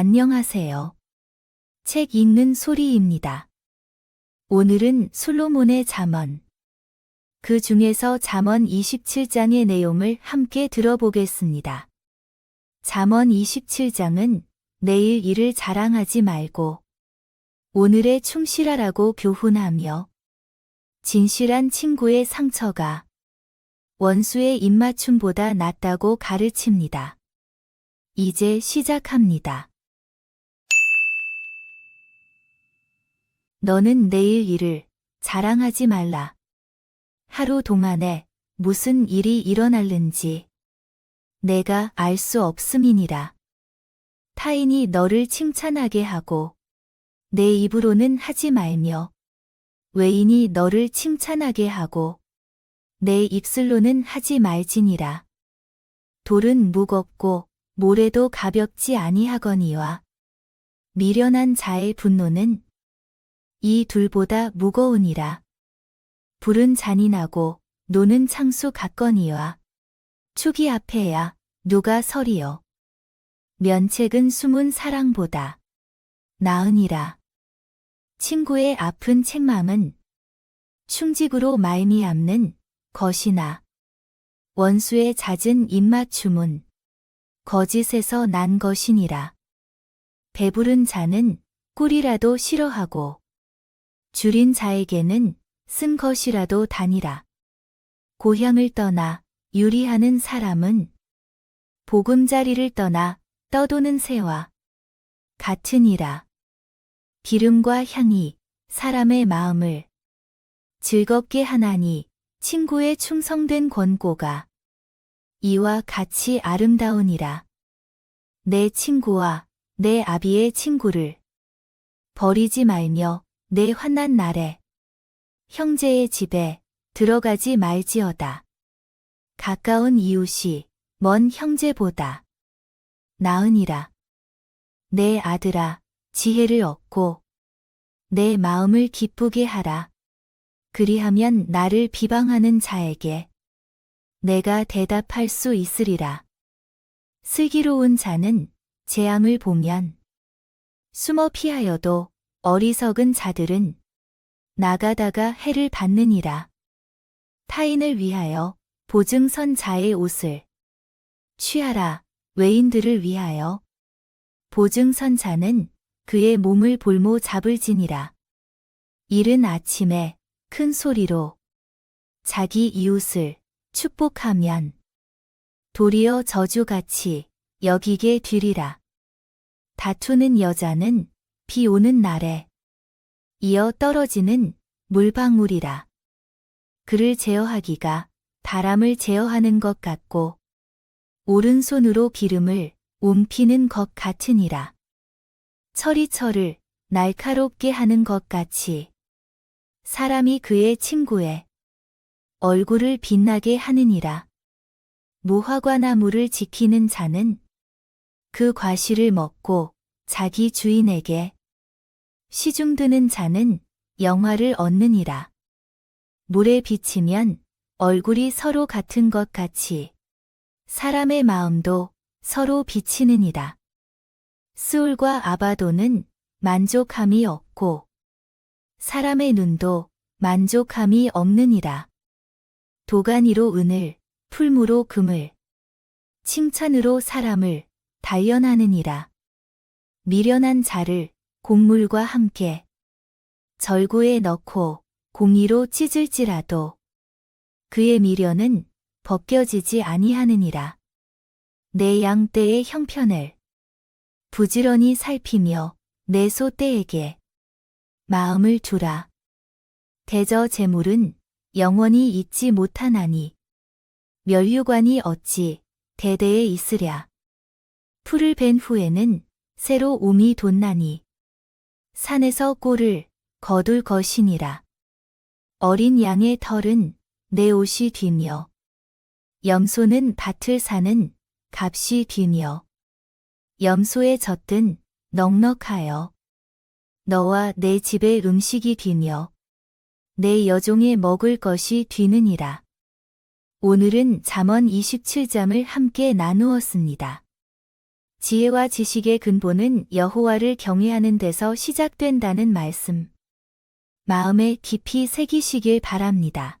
안녕하세요. 책 읽는 소리입니다. 오늘은 솔로몬의 잠언. 그 중에서 잠언 27장의 내용을 함께 들어보겠습니다. 잠언 27장은 내일 일을 자랑하지 말고 오늘에 충실하라고 교훈하며 진실한 친구의 상처가 원수의 입맞춤보다 낫다고 가르칩니다. 이제 시작합니다. 너는 내일 일을 자랑하지 말라. 하루 동안에 무슨 일이 일어날는지 내가 알 수 없음이니라. 타인이 너를 칭찬하게 하고 내 입으로는 하지 말며 외인이 너를 칭찬하게 하고 내 입술로는 하지 말지니라. 돌은 무겁고 모래도 가볍지 아니하거니와 미련한 자의 분노는 이 둘보다 무거우니라. 불은 잔인하고 노는 창수 같거니와 축이 앞에야 누가 서리요. 면책은 숨은 사랑보다 나으니라. 친구의 아픈 책맘은 충직으로 말미암는 것이나 원수의 잦은 입맞춤은 거짓에서 난 것이니라. 배부른 자는 꿀이라도 싫어하고 줄인 자에게는 쓴 것이라도 다니라. 고향을 떠나 유리하는 사람은 보금자리를 떠나 떠도는 새와 같으니라. 기름과 향이 사람의 마음을 즐겁게 하나니 친구의 충성된 권고가 이와 같이 아름다우니라. 내 친구와 내 아비의 친구를 버리지 말며 내 환난 날에 형제의 집에 들어가지 말지어다. 가까운 이웃이 먼 형제보다 나으니라. 내 아들아, 지혜를 얻고 내 마음을 기쁘게 하라. 그리하면 나를 비방하는 자에게 내가 대답할 수 있으리라. 슬기로운 자는 재앙을 보면 숨어 피하여도 어리석은 자들은 나가다가 해를 받느니라. 타인을 위하여 보증선 자의 옷을 취하라 외인들을 위하여 보증선 자는 그의 몸을 볼모 잡을지니라. 이른 아침에 큰 소리로 자기 이웃을 축복하면 도리어 저주같이 여기게 되리라. 다투는 여자는 비 오는 날에 이어 떨어지는 물방울이라. 그를 제어하기가 바람을 제어하는 것 같고 오른손으로 기름을 옮기는 것 같으니라. 철이 철을 날카롭게 하는 것 같이 사람이 그의 친구의 얼굴을 빛나게 하느니라. 무화과 나무를 지키는 자는 그 과실을 먹고 자기 주인에게 시중드는 자는 영화를 얻느니라. 물에 비치면 얼굴이 서로 같은 것 같이 사람의 마음도 서로 비치느니라. 스울과 아바도는 만족함이 없고 사람의 눈도 만족함이 없느니라. 도가니로 은을, 풀무로 금을, 칭찬으로 사람을 단련하느니라. 미련한 자를 곡물과 함께 절구에 넣고 공의로 찢을지라도 그의 미련은 벗겨지지 아니하느니라. 내 양떼의 형편을 부지런히 살피며 내 소떼에게 마음을 두라. 대저 재물은 영원히 잊지 못하나니 멸류관이 어찌 대대에 있으랴. 풀을 벤 후에는 새로 움이 돋나니 산에서 꼴을 거둘 것이니라. 어린 양의 털은 내 옷이 뒤며 염소는 밭을 사는 값이 뒤며 염소의 젖든 넉넉하여 너와 내 집의 음식이 뒤며 내 여종의 먹을 것이 뒤느니라. 오늘은 잠언 27장을 함께 나누었습니다. 지혜와 지식의 근본은 여호와를 경외하는 데서 시작된다는 말씀. 마음에 깊이 새기시길 바랍니다.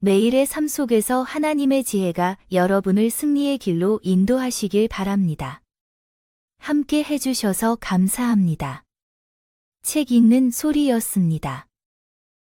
매일의 삶 속에서 하나님의 지혜가 여러분을 승리의 길로 인도하시길 바랍니다. 함께 해주셔서 감사합니다. 책 읽는 소리였습니다.